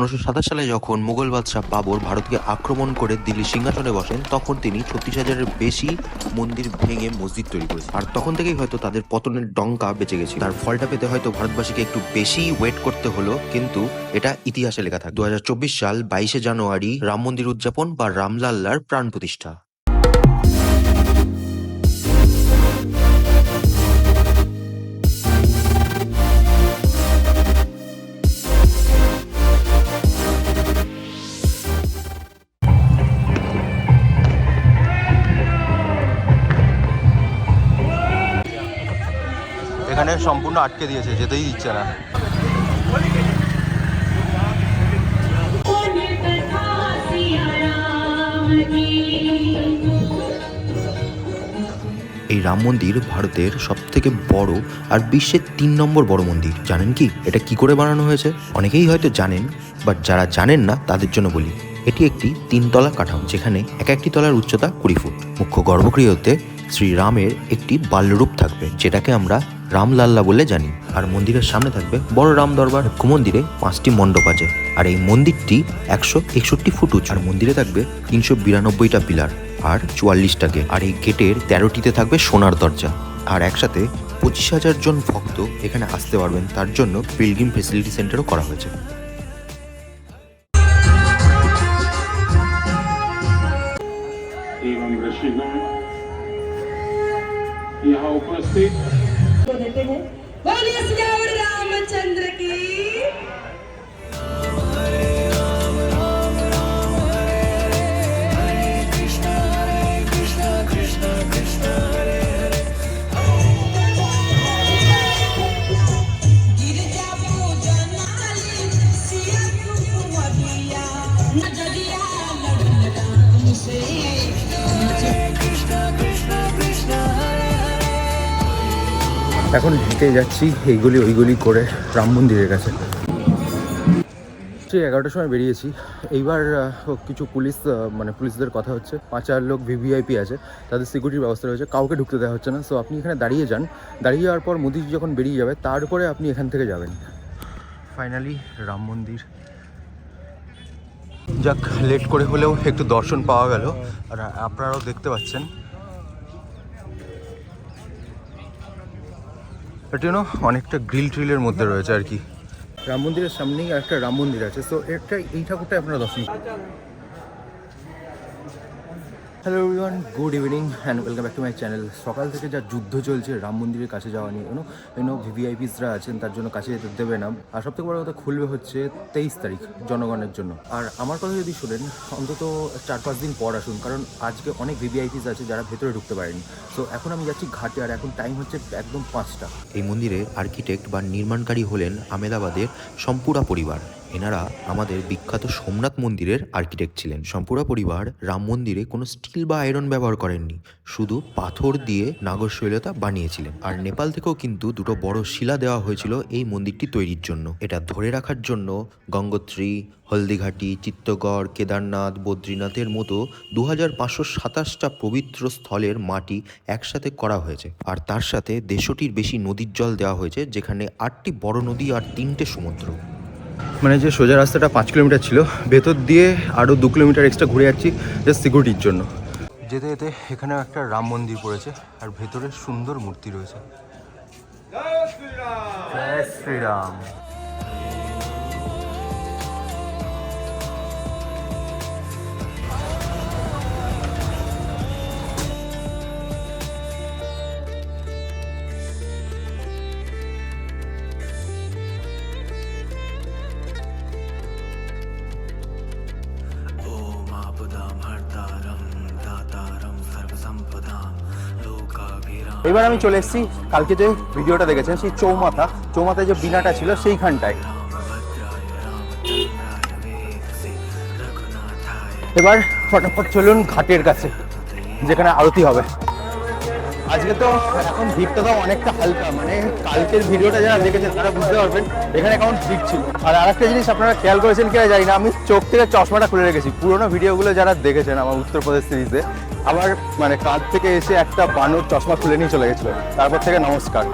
পনেরোশো সালে যখন মুঘল বাদশাহ বাবর ভারতকে আক্রমণ করে দিল্লি সিংহাসনে বসেন, তখন তিনি ছত্রিশ হাজারের বেশি মন্দির ভেঙে মসজিদ তৈরি করেছেন আর তখন থেকেই হয়তো তাদের পতনের ডঙ্কা বেঁচে গেছে তার ফলটা পেতে হয়তো ভারতবাসীকে একটু বেশি ওয়েট করতে হলো, কিন্তু এটা ইতিহাসে লেখা থাকে। দু হাজার চব্বিশ সাল বাইশে জানুয়ারি রাম মন্দির উদযাপন বা রামলাল্লার প্রাণ প্রতিষ্ঠা। এখানে সম্পূর্ণ আটকে দিয়েছে, যেতেই দিচ্ছে না। এই রাম মন্দির ভারতের সব থেকে বড় আর বিশ্বের তিন নম্বর বড় মন্দির। জানেন কি? এটা কি করে বানানো হয়েছে? অনেকেই হয়তো জানেন, বাট যারা জানেন না, তাদের জন্য বলি। এটি একটি তিনতলা কাঠামো, যেখানে এক একটি তলার উচ্চতা কুড়ি ফুট। মুখ্য গর্ভগৃহতে শ্রীরামের একটি বাল্যরূপ থাকবে, যেটাকে আমরা রামলাল্লা বলে জানি আর মন্দিরের সামনে থাকবে বড় রাম দরবার মুখ্য মন্দিরে পাঁচটি মণ্ডপ আছে আর এই মন্দিরটি একশো একষট্টি ফুট উঁচু আর মন্দিরে থাকবে তিনশো বিরানব্বইটা পিলার আর চুয়াল্লিশটা গেট আর এই গেটের তেরোটিতে থাকবে সোনার দরজা আর একসাথে পঁচিশ হাজার জন ভক্ত এখানে আসতে পারবেন তার জন্য পিলগ্রিম ফেসিলিটি সেন্টারও করা হয়েছে एवं ऋषिगण यहाँ उपस्थित को देते हैं बोलिए सियावर रामचंद्र की এখন হেঁটে যাচ্ছি এইগুলি ওইগুলি করে রাম মন্দিরের কাছে। সেই এগারোটার সময় বেরিয়েছি। এইবার কিছু পুলিশ মানে পুলিশদের কথা হচ্ছে। পাঁচ চার লোক ভিভিআইপি আছে, তাদের সিকিউরিটির ব্যবস্থা রয়েছে। কাউকে ঢুকতে দেওয়া হচ্ছে না। সো আপনি এখানে দাঁড়িয়ে যান। দাঁড়িয়ে যাওয়ার পর মোদিজি যখন বেরিয়ে যাবে তারপরে আপনি এখান থেকে যাবেন। ফাইনালি রাম মন্দির। যাক লেট করে হলেও একটু দর্শন পাওয়া গেল। আর আপনারাও দেখতে পাচ্ছেন এটা যেন অনেকটা গ্রিল ট্রিলের মধ্যে রয়েছে আর কি। রাম মন্দিরের সামনেই একটা রাম মন্দির আছে তো এটা এই ঠাকুরটা আপনারা দর্শন hello everyone good evening and welcome back to my channel সকাল থেকে যা যুদ্ধ চলছে, রাম মন্দিরের কাছে যাওয়া নিয়ে ইউনো ইউনো ভিভিআইপিসরা আছেন, তার জন্য কাছে যেতে দেবে না। আর সবথেকে বড় কথা খুলবে হচ্ছে তেইশ তারিখ জনগণের জন্য। আর আমার কথা যদি শোনেন, অন্তত চার পাঁচ দিন পর আসুন, কারণ আজকে অনেক ভিভিআইপিস আছে যারা ভেতরে ঢুকতে পারেনি। সো এখন আমি যাচ্ছি ঘাটে, আর এখন টাইম হচ্ছে একদম পাঁচটা। এই মন্দিরের আর্কিটেক্ট বা নির্মাণকারী হলেন আমেদাবাদের সম্পুরা পরিবার। এনারা আমাদের বিখ্যাত সোমনাথ মন্দিরের আর্কিটেক্ট ছিলেন। সম্পুরা পরিবার রাম মন্দিরে কোনো স্টিল বা আয়রন ব্যবহার করেননি। শুধু পাথর দিয়ে নাগরশৈলতা বানিয়েছিলেন। আর নেপাল থেকেও কিন্তু দুটো বড় শিলা দেওয়া হয়েছিল এই মন্দিরটি তৈরির জন্য। এটা ধরে রাখার জন্য গঙ্গোত্রী, হলদিঘাটি, চিত্তগড়, কেদারনাথ, বদ্রীনাথের মতো দু হাজার পাঁচশো সাতাশটা পবিত্র স্থলের মাটি একসাথে করা হয়েছে। আর তার সাথে দেড়শোটির বেশি নদীর জল দেওয়া হয়েছে, যেখানে আটটি বড় নদী আর তিনটে সমুদ্র। মানে যে সোজা রাস্তাটা পাঁচ কিলোমিটার ছিল, ভেতর দিয়ে আরও দু কিলোমিটার এক্সট্রা ঘুরে যাচ্ছি জাস্ট সিকিউরিটির জন্য। যেতে যেতে এখানেও একটা রাম মন্দির পড়েছে, আর ভেতরে সুন্দর মূর্তি রয়েছে। জয় শ্রীরাম। এবার আমি চলে এসেছি, কালকে যে ভিডিওটা দেখেছেন, সেই চৌমাথা, চৌমাথায় যে বিনাটা ছিল সেইখানটায়। এবার ফটাফট চলুন ঘাটের কাছে, যেখানে আরতি হবে। আজকে তো এখন ভিড়টা তো অনেকটা হালকা মানে কালকের ভিডিওটা যারা দেখেছেন তারা বুঝতে পারবেন, এখানে কেমন ভিড় ছিল। আর আরেকটা জিনিস আপনারা খেয়াল করেছেন কিনা জানি না, আমি চোখ থেকে চশমাটা খুলে রেখেছি। পুরোনো ভিডিওগুলো যারা দেখেছেন আমার উত্তরপ্রদেশ সিরিজে আবার মানে কাজ থেকে এসে একটা বানর চশমা খুলে নিয়ে চলে গেছিল। তারপর থেকে নমস্কার।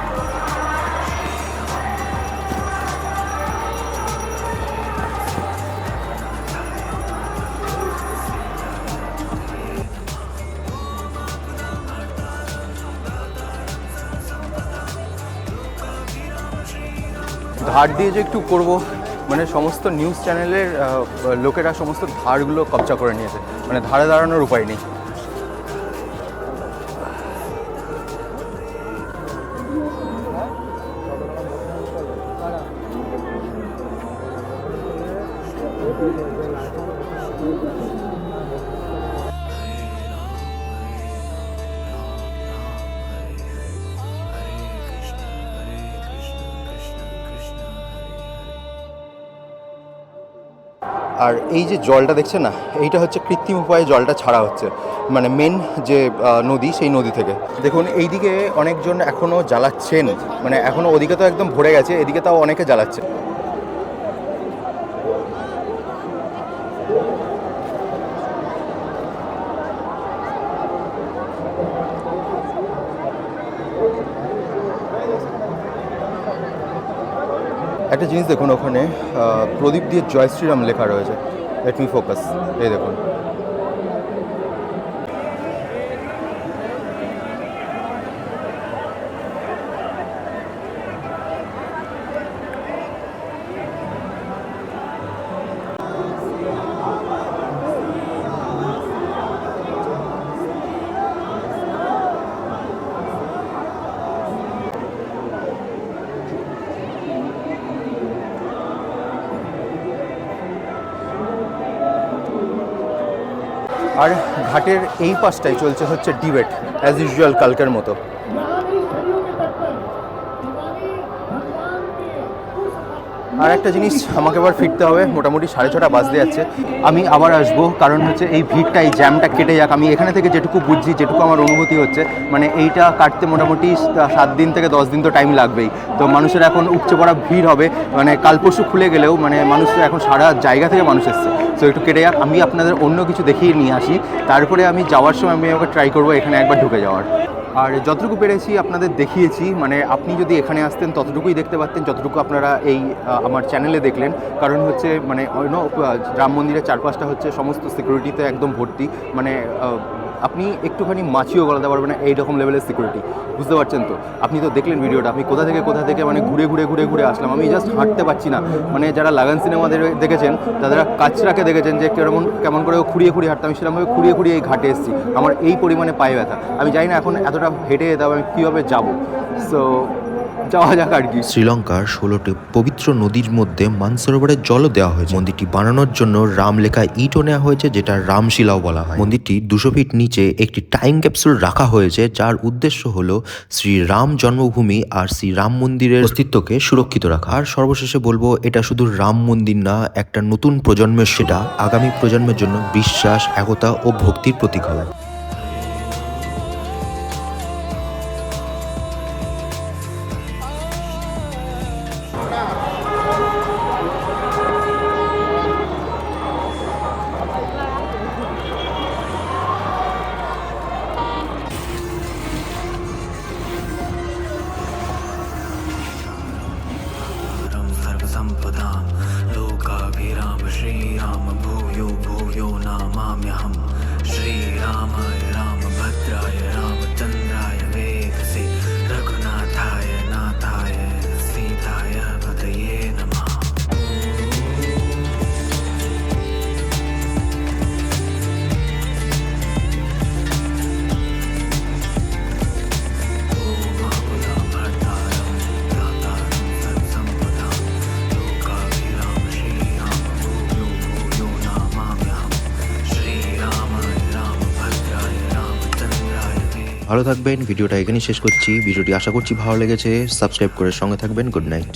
ধার দিয়ে যে একটু করব মানে সমস্ত নিউজ চ্যানেলের লোকেরা সমস্ত ধারগুলো কবজা করে নিয়েছে। মানে ধারে দাঁড়ানোর উপায় নেই। আর এই যে জলটা দেখছেন না, এইটা হচ্ছে কৃত্রিম উপায়ে জলটা ছাড়া হচ্ছে। মানে মেন যে নদী, সেই নদী থেকে। দেখুন, এইদিকে অনেকজন এখনও জ্বালাচ্ছেন। মানে এখনও ওদিকে তো একদম ভরে গেছে, এদিকে তাও অনেকে জ্বালাচ্ছে। একটা জিনিস দেখুন ওখানে প্রদীপ দিয়ে জয় শ্রীরাম লেখা রয়েছে। লেট মি ফোকাস এই দেখুন। আর ঘাটের এই পাশটাই চলছে হচ্ছে ডিবেট অ্যাজ ইউজুয়াল কালকের মতো। আর একটা জিনিস আমাকে আবার ফিরতে হবে, মোটামুটি সাড়ে ছটা বাজতে যাচ্ছে। আমি আবার আসব, কারণ হচ্ছে এই ভিড়টা, এই জ্যামটা কেটে যাক। আমি এখানে থেকে যেটুকু বুঝছি, যেটুকু আমার অনুভূতি হচ্ছে মানে এইটা কাটতে মোটামুটি সাত দিন থেকে দশ দিন তো টাইম লাগবেই। তো মানুষের এখন উপচে পড়া ভিড় হবে মানে কাল পরশু খুলে গেলেও মানে মানুষ এখন সারা জায়গা থেকে মানুষ এসছে। তো একটু কেটে যাক, আমি আপনাদের অন্য কিছু দেখিয়ে নিয়ে আসি। তারপরে আমি যাওয়ার সময় আমি ওকে ট্রাই করব, এখানে একবার ঢুকে যাওয়ার। আর যতটুকু পেরেছি আপনাদের দেখিয়েছি মানে আপনি যদি এখানে আসতেন, ততটুকুই দেখতে পারতেন, যতটুকু আপনারা এই আমার চ্যানেলে দেখলেন। কারণ হচ্ছে মানে রাম মন্দিরের চারপাশটা হচ্ছে সমস্ত সিকিউরিটিতে একদম ভর্তি। মানে আপনি একটুখানি মাছিও গলাতে পারবেন না, এইরকম লেভেলের সিকিউরিটি বুঝতে পারছেন তো? আপনি তো দেখলেন ভিডিওটা আমি কোথা থেকে কোথা থেকে মানে ঘুরে ঘুরে ঘুরে ঘুরে আসলাম। আমি জাস্ট হাঁটতে পারছি না। মানে যারা লাগান সিনেমা দেখেছেন, তারা কাচরাকে দেখেছেন যে কেমন কেমন করে খুঁড়িয়ে খুঁড়িয়ে হাঁটতাম। আমি সেরকমভাবে খুঁড়িয়ে খুঁড়িয়ে এই ঘাটে এসেছি। আমার এই পরিমাণে পায়ে ব্যথা। আমি জানি না এখন এতটা হেঁটে যেতে হবে, আমি কীভাবে যাব? সো যাওয়া যাক আর কি। শ্রীলঙ্কার ষোলোটি পবিত্র নদীর মধ্যে মানসরোবরের জলও দেওয়া হয়েছে। মন্দিরটি বানানোর জন্য রাম লেখা ইটও নেওয়া হয়েছে, যেটা রামশিলাও বলা হয়। মন্দিরটি দুশো ফিট নিচে একটি টাইম ক্যাপসুল রাখা হয়েছে, যার উদ্দেশ্য হলো শ্রী রাম জন্মভূমি আর শ্রী রাম মন্দিরের অস্তিত্বকে সুরক্ষিত রাখা। আর সর্বশেষে বলব, এটা শুধু রাম মন্দির না, একটা নতুন প্রজন্মের সেটা আগামী প্রজন্মের জন্য বিশ্বাস, একতা ও ভক্তির প্রতীক হবে। लोकाभिराम श्रीराम भूयो भूयो नामाम्यहं श्रीरामाय रामभद्राय रामचन्द्राय ভালো থাকবেন, ভিডিওটা এখানেই শেষ করছি। ভিডিওটি আশা করছি ভালো লেগেছে। সাবস্ক্রাইব করে সঙ্গে থাকবেন। Good night.